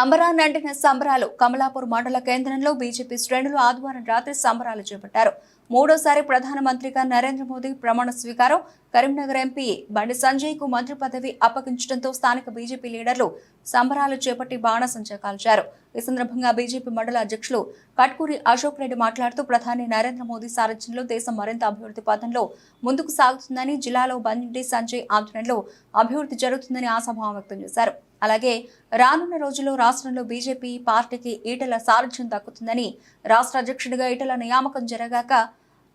అంబరాన్ అంటిన సంబరాలు. కమలాపూర్ మండల కేంద్రంలో బీజేపీ శ్రేణులు ఆదివారం రాత్రి సంబరాలు చేపట్టారు. మూడోసారి ప్రధానమంత్రిగా నరేంద్ర మోదీ ప్రమాణ స్వీకారం. కరీంనగర్ ఎంపీ బండి సంజయ్కు మంత్రి పదవి అప్పగించడంతో స్థానిక బీజేపీ లీడర్లు సంబరాలు చేపట్టి బాణసంచా కాల్చారు. ఈ సందర్భంగా బీజేపీ మండల అధ్యక్షులు కట్కూరి అశోక్ రెడ్డి మాట్లాడుతూ ప్రధాని నరేంద్ర మోదీ సారథ్యంలో దేశం మరింత అభివృద్ధి పథంలో ముందుకు సాగుతుందని జిల్లాలో బండి సంజయ్ ఆధ్వర్యంలో అభివృద్ధి జరుగుతుందని ఆశాభావం వ్యక్తం చేశారు. అలాగే రానున్న రోజుల్లో రాష్ట్రంలో బీజేపీ పార్టీకి ఈటల సారథ్యం దక్కుతుందని రాష్ట్ర అధ్యక్షుడిగా ఈటల నియామకం జరగాక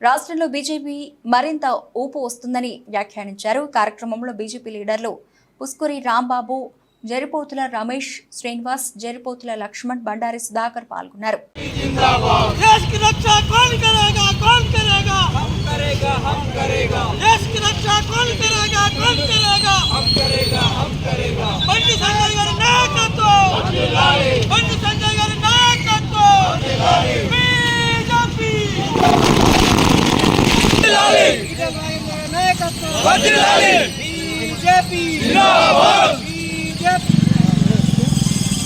రాష్ట్రంలో బీజేపీ మరింత ఊపు వస్తుందని వ్యాఖ్యానించారు. కార్యక్రమంలో బీజేపీ లీడర్లు పుస్కూరి రాంబాబు జరిపోతుల రమేష్ శ్రీనివాస్ జరిపోతుల లక్ష్మణ్ బండారి సుధాకర్ పాల్గొన్నారు.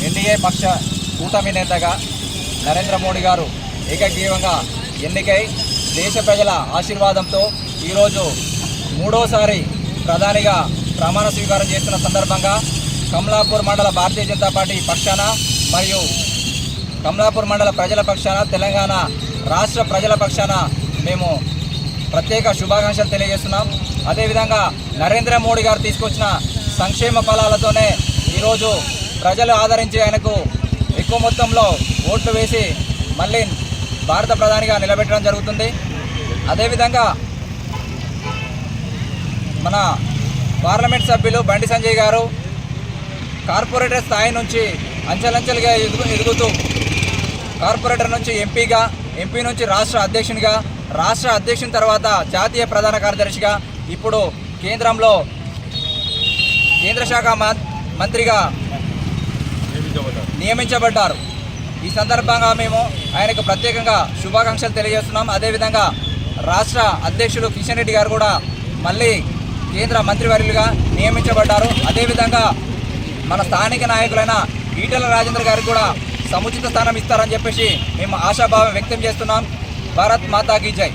ఎన్డీఏ పక్ష కూటమి నేతగా నరేంద్ర మోడీ గారు ఏకగ్రీవంగా ఎన్నికై దేశ ప్రజల ఆశీర్వాదంతో ఈరోజు మూడోసారి ప్రధానిగా ప్రమాణ స్వీకారం చేస్తున్న సందర్భంగా కమలాపూర్ మండల భారతీయ జనతా పార్టీ పక్షాన మరియు కమలాపూర్ మండల ప్రజల పక్షాన తెలంగాణ రాష్ట్ర ప్రజల పక్షాన మేము ప్రత్యేక శుభాకాంక్షలు తెలియజేస్తున్నాం. అదేవిధంగా నరేంద్ర మోడీ గారు తీసుకొచ్చిన సంక్షేమ ఫలాలతోనే ఈరోజు ప్రజలు ఆదరించి ఆయనకు ఎక్కువ మొత్తంలో ఓట్లు వేసి మళ్ళీ భారత ప్రధానిగా నిలబెట్టడం జరుగుతుంది. అదేవిధంగా మన పార్లమెంట్ సభ్యులు బండి సంజయ్ గారు కార్పొరేటర్ స్థాయి నుంచి అంచెలంచెలుగా ఎదుగు ఎదుగుతూ కార్పొరేటర్ నుంచి ఎంపీగా ఎంపీ నుంచి రాష్ట్ర అధ్యక్షునిగా రాష్ట్ర అధ్యక్షుని తర్వాత జాతీయ ప్రధాన కార్యదర్శిగా ఇప్పుడు కేంద్రంలో కేంద్ర శాఖ మం- మంత్రిగా నియమించబడ్డారు. ఈ సందర్భంగా మేము ఆయనకు ప్రత్యేకంగా శుభాకాంక్షలు తెలియజేస్తున్నాం. అదేవిధంగా రాష్ట్ర అధ్యక్షులు కిషన్ రెడ్డి గారు కూడా మళ్ళీ కేంద్ర మంత్రివర్యులుగా నియమించబడ్డారు. అదేవిధంగా మన స్థానిక నాయకులైన ఈటల రాజేందర్ గారికి కూడా సముచిత స్థానం ఇస్తారని చెప్పేసి మేము ఆశాభావం వ్యక్తం చేస్తున్నాం. ભારત માતા કી જય.